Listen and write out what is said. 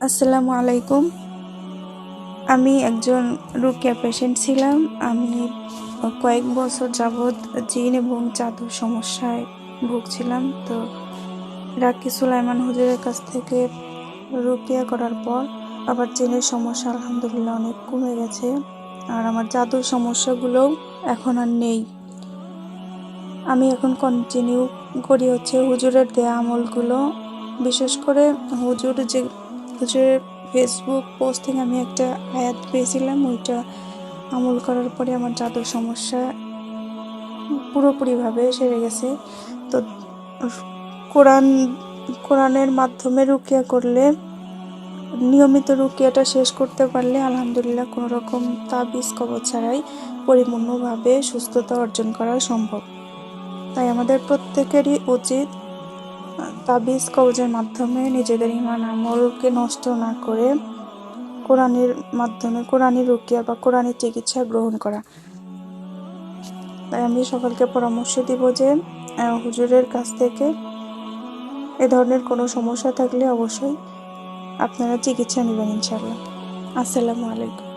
আসসালামু আলাইকুম। আমি একজন রুকিয়া পেশেন্ট ছিলাম। আমি কয়েক বছর যাবৎ জিন এবং জাদুর সমস্যায় ভুগছিলাম। তো রাকি সুলাইমান হুজুরের কাছ থেকে রুকিয়া করার পর আবার জিনের সমস্যা আলহামদুলিল্লাহ অনেক কমে গেছে। আর আমার জাদুর সমস্যাগুলোও এখন আর নেই। আমি এখন কন্টিনিউ করি হচ্ছে হুজুরের দেয়া আমলগুলো। বিশেষ করে হুজুর যে হুজুরের ফেসবুক পোস্ট আমি একটা আয়াত পেয়েছিলাম, ওইটা আমল করার পরে আমার জাদুর সমস্যা পুরোপুরিভাবে সেরে গেছে। তো কোরআন, কোরআনের মাধ্যমে রুকিয়া করলে, নিয়মিত রুকিয়াটা শেষ করতে পারলে আলহামদুলিল্লাহ কোনো রকম তাবিজ কবচ ছাড়াই পরিপূর্ণভাবে সুস্থতা অর্জন করা সম্ভব। তাই আমাদের প্রত্যেকেরই উচিত তাবিজ কবজের মাধ্যমে নিজেদের ইমান আমলকে নষ্ট না করে কোরআনের মাধ্যমে কোরআনী রুকিয়া বা কোরআনের চিকিৎসা গ্রহণ করা। তাই আমি সকলকে পরামর্শ দিব যে হুজুরের কাছ থেকে এ ধরনের কোনো সমস্যা থাকলে অবশ্যই আপনারা চিকিৎসা নেবেন ইনশাল্লাহ আসসালামু আলাইকুম।